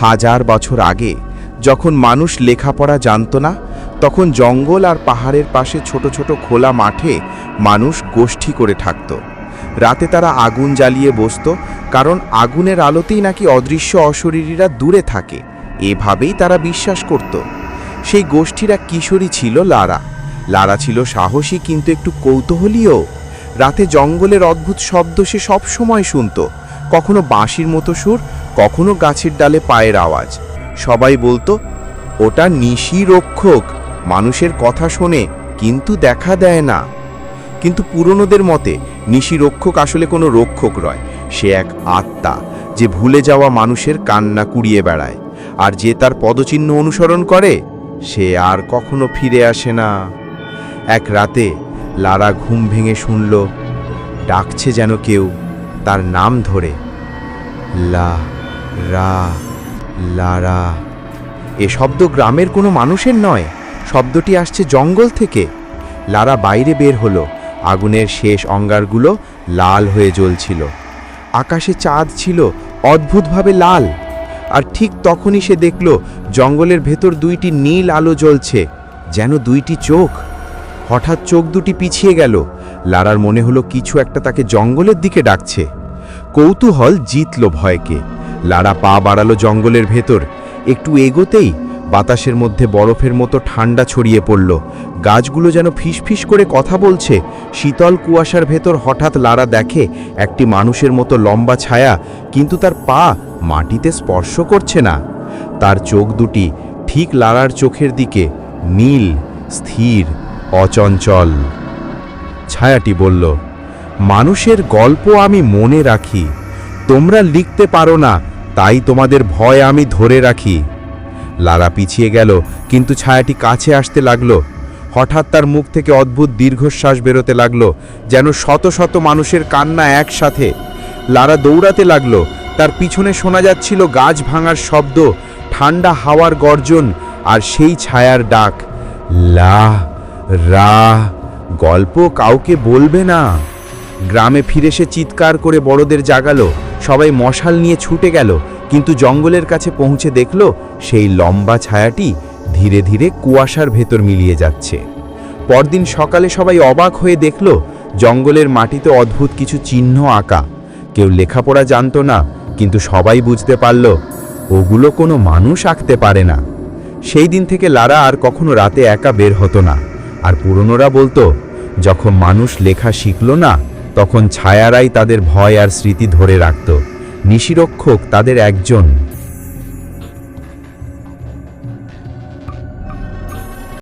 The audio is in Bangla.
হাজার বছর আগে, যখন মানুষ লেখাপড়া জানত না, তখন জঙ্গল আর পাহাড়ের পাশে ছোট ছোট খোলা মাঠে মানুষ গোষ্ঠী করে থাকত। রাতে তারা আগুন জ্বালিয়ে বসতো, কারণ আগুনের আলোতেই নাকি অদৃশ্য অশরীরীরা দূরে থাকে। এভাবেই তারা বিশ্বাস করত। সেই গোষ্ঠীর এক কিশোরী ছিল লারা। লারা ছিল সাহসী, কিন্তু একটু কৌতূহলীও। রাতে জঙ্গলের অদ্ভুত শব্দ সে সবসময় শুনত। কখনো বাঁশির মতো সুর কখনো গাছের ডালে পায়ের আওয়াজ। সবাই বলতো, ওটা নিশি রক্ষক। মানুষের কথা শোনে, কিন্তু দেখা দেয় না। কিন্তু পুরনোদের মতে, নিশি রক্ষক আসলে কোনো রক্ষক নয়, সে এক আত্মা, যে ভুলে যাওয়া মানুষের কান্না কুড়িয়ে বেড়ায়। আর যে তার পদচিহ্ন অনুসরণ করে, সে আর কখনো ফিরে আসে না। এক রাতে, লারা ঘুম ভেঙে শুনল, ডাকছে যেন কেউ, তার নাম ধরে। লা রা লারা এ শব্দ গ্রামের কোনো মানুষের নয়। শব্দটি আসছে জঙ্গল থেকে। লারা বাইরে বের হলো। আগুনের শেষ অঙ্গারগুলো লাল হয়ে জ্বলছিল। আকাশে চাঁদ ছিল, অদ্ভুতভাবে লাল। আর ঠিক তখনই সে দেখল, জঙ্গলের ভেতর দুইটি নীল আলো জ্বলছে, যেন দুইটি চোখ। হঠাৎ চোখ দুটি পিছিয়ে গেল। লারার মনে হলো, কিছু একটা তাকে জঙ্গলের দিকে ডাকছে। কৌতূহল জিতল ভয়কে। লারা পা বাড়ালো জঙ্গলের ভেতর। একটু এগোতেই বাতাসের মধ্যে বরফের মতো ঠান্ডা ছড়িয়ে পড়ল। গাছগুলো যেন ফিসফিস করে কথা বলছে। শীতল কুয়াশার ভেতর হঠাৎ লারা দেখে একটি মানুষের মতো লম্বা ছায়া কিন্তু তার পা মাটিতে স্পর্শ করছে না। তার চোখ দুটি ঠিক লারার চোখের দিকে, নীল, স্থির, অচঞ্চল। ছায়াটি বলল, মানুষের গল্প আমি মনে রাখি। তোমরা লিখতে পারো না, তাই তোমাদের ভয় আমি ধরে রাখি। লারা পিছিয়ে গেল, কিন্তু ছায়াটি কাছে আসতে লাগল। হঠাৎ তার মুখ থেকে অদ্ভুত দীর্ঘশ্বাস বেরোতে লাগল, যেন শত শত মানুষের কান্না একসাথে। লারা দৌড়াতে লাগল, তার পিছনে শোনা যাচ্ছিল গাছ ভাঙার শব্দ, ঠান্ডা হাওয়ার গর্জন, আর সেই ছায়ার ডাক। লা, রা, গল্প কাউকে বলবে না। গ্রামে ফিরে সে চিৎকার করে বড়দের জাগালো। সবাই মশাল নিয়ে ছুটে গেল, কিন্তু জঙ্গলের কাছে পৌঁছে দেখল সেই লম্বা ছায়াটি ধীরে ধীরে কুয়াশার ভেতর মিলিয়ে যাচ্ছে। পরদিন সকালে সবাই অবাক হয়ে দেখল জঙ্গলের মাটিতে অদ্ভুত কিছু চিহ্ন আঁকা। কেউ লেখাপড়া জানতো না, কিন্তু সবাই বুঝতে পারল ওগুলো কোনো মানুষ আঁকতে পারে না। সেই দিন থেকে লারা আর কখনো রাতে একা বের হতো না, আর পুরনোরা বলতো, যখন মানুষ লেখা শিখল না তখন ছায়ারাই তাদের ভয় আর স্মৃতি ধরে রাখত। নিশিরক্ষক তাদের একজন